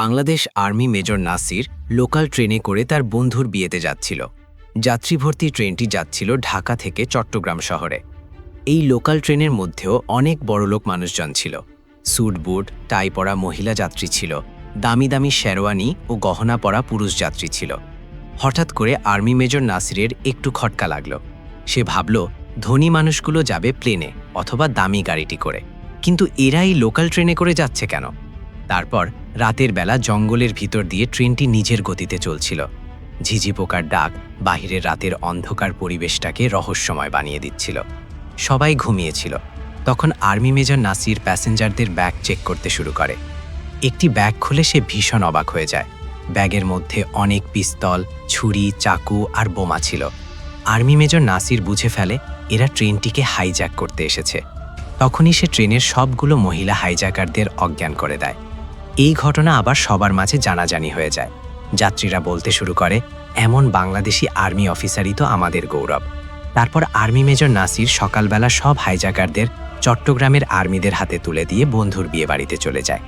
Bangladesh army major Nasir local ট্রেনে করে তার বন্ধুর বিয়েতে যাচ্ছিল। যাত্রীভর্তি ট্রেনটি যাচ্ছিল ঢাকা থেকে চট্টগ্রাম শহরে। এই লোকাল ট্রেনের মধ্যেও অনেক বড়লোক মানুষজন ছিল। স্যুট, বুট, টাই পরা মহিলা যাত্রী ছিল। দামি দামি শেরওয়ানি ও গহনা পরা পুরুষ যাত্রী ছিল। হঠাৎ করে আর্মি মেজর নাসিরের একটু খটকা লাগল। সে ভাবল, ধনী মানুষগুলো যাবে প্লেনে অথবা দামি গাড়িটি করে। কিন্তু এরাই লোকাল ট্রেনে করে যাচ্ছে কেন? তারপর রাতের বেলা জঙ্গলের ভিতর দিয়ে ট্রেনটি নিজের গতিতে চলছিল। ঝিঝি পোকার ডাক বাহিরের রাতের অন্ধকার পরিবেশটাকে রহস্যময় বানিয়ে দিচ্ছিল। সবাই ঘুমিয়েছিল। তখন আর্মি মেজর নাসির প্যাসেঞ্জারদের ব্যাগ চেক করতে শুরু করে। একটি ব্যাগ খুলে সে ভীষণ অবাক হয়ে যায়। ব্যাগের মধ্যে অনেক পিস্তল, ছুরি, চাকু আর বোমা ছিল। আর্মি মেজর নাসির বুঝে ফেলে এরা ট্রেনটিকে হাইজ্যাক করতে এসেছে। তখনই সে ট্রেনের সবগুলো মহিলা হাইজ্যাকারদের অজ্ঞান করে দেয়। এই ঘটনা আবার সবার মাঝে জানাজানি হয়ে যায়। যাত্রীরা বলতে শুরু করে, এমন বাংলাদেশি আর্মি অফিসারই তো আমাদের গৌরব। তারপর আর্মি মেজর নাসির সকালবেলা সব হাইজ্যাকারদের চট্টগ্রামের আর্মিদের হাতে তুলে দিয়ে বন্ধুর বিয়েবাড়িতে চলে যায়।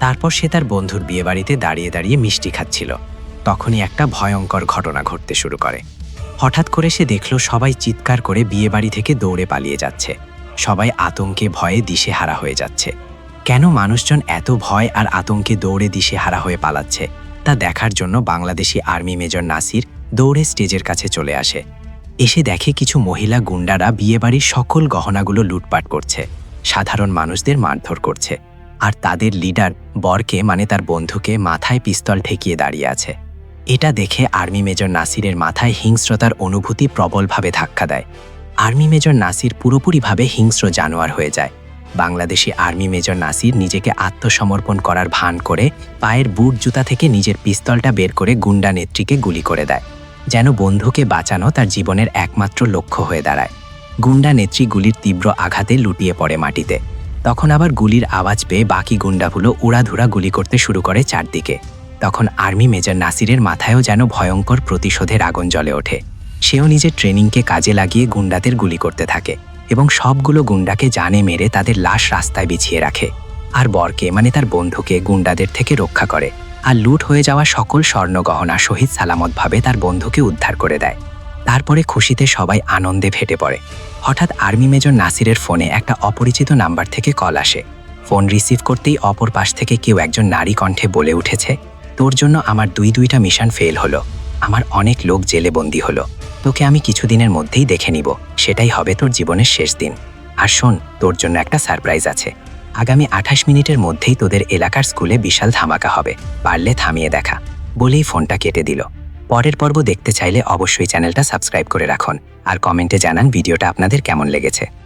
তারপর সে তার বন্ধুর বিয়েবাড়িতে দাঁড়িয়ে দাঁড়িয়ে মিষ্টি খাচ্ছিল। তখনই একটা ভয়ঙ্কর ঘটনা ঘটতে শুরু করে। হঠাৎ করে সে দেখল সবাই চিৎকার করে বিয়ে বাড়ি থেকে দৌড়ে পালিয়ে যাচ্ছে। সবাই আতঙ্কে ভয়ে দিশেহারা হয়ে যাচ্ছে। কেন মানুষজন এত ভয় আর আতঙ্কে দৌড়ে দিশেহারা হয়ে পালাচ্ছে, তা দেখার জন্য বাংলাদেশি আর্মি মেজর নাসির দৌড়ে স্টেজের কাছে চলে আসে। এসে দেখে কিছু মহিলা গুন্ডারা বিয়েবাড়ির সকল গহনাগুলো লুটপাট করছে, সাধারণ মানুষদের মারধর করছে, আর তাদের লিডার বরকে মানে তার বন্ধুকে মাথায় পিস্তল ঠেকিয়ে দাঁড়িয়ে আছে। এটা দেখে আর্মি মেজর নাসিরের মাথায় হিংস্রতার অনুভূতি প্রবলভাবে ধাক্কা দেয়। আর্মি মেজর নাসির পুরোপুরিভাবে হিংস্র জানোয়ার হয়ে যায়। বাংলাদেশি আর্মি মেজর নাসির নিজেকে আত্মসমর্পণ করার ভান করে পায়ের বুট জুতা থেকে নিজের পিস্তলটা বের করে গুন্ডা নেত্রীকে গুলি করে দেয়, যেন বন্ধুকে বাঁচানো তার জীবনের একমাত্র লক্ষ্য হয়ে দাঁড়ায়। গুন্ডা নেত্রী গুলির তীব্র আঘাতে লুটিয়ে পড়ে মাটিতে। তখন আবার গুলির আওয়াজ পেয়ে বাকি গুন্ডাগুলো উড়াধুরা গুলি করতে শুরু করে চারদিকে। তখন আর্মি মেজর নাসিরের মাথায়ও যেন ভয়ঙ্কর প্রতিশোধের আগুন জ্বলে ওঠে। সেও নিজের ট্রেনিংকে কাজে লাগিয়ে গুন্ডাদের গুলি করতে থাকে। এবং সবগুলো গুন্ডাকে জানে মেরে তাদের লাশ রাস্তায় বিছিয়ে রাখে। আর বরকে মানে তার বন্ধুকে, গুন্ডাদের থেকে রক্ষা করে। আর লুট হয়ে যাওয়া সকল স্বর্ণ গহনা শহীদ সালামতভাবে তার বন্ধুকে উদ্ধার করে দেয়। তারপরে খুশিতে সবাই আনন্দে ফেটে পড়ে। হঠাৎ আর্মি মেজর নাসিরের ফোনে একটা অপরিচিত নাম্বার থেকে কল আসে। ফোন রিসিভ করতেই অপর পাশ থেকে কেউ একজন নারী কণ্ঠে বলে উঠেছে, তোর জন্য আমার দুই দুইটা মিশন ফেল হলো। আমার অনেক লোক জেলে বন্দি হলো। তোকে আমি কিছুদিনের মধ্যেই দেখে নিব। সেটাই হবে তোর জীবনের শেষ দিন। আর শোন, তোর জন্য একটা সারপ্রাইজ আছে। আগামী আঠাশ মিনিটের মধ্যেই তোদের এলাকার স্কুলে বিশাল ধামাকা হবে। পারলে থামিয়ে দেখা। বলেই ফোনটা কেটে দিল। পরের পর্ব দেখতে চাইলে অবশ্যই চ্যানেলটা সাবস্ক্রাইব করে রাখুন। আর কমেন্টে জানান ভিডিওটা আপনাদের কেমন লেগেছে।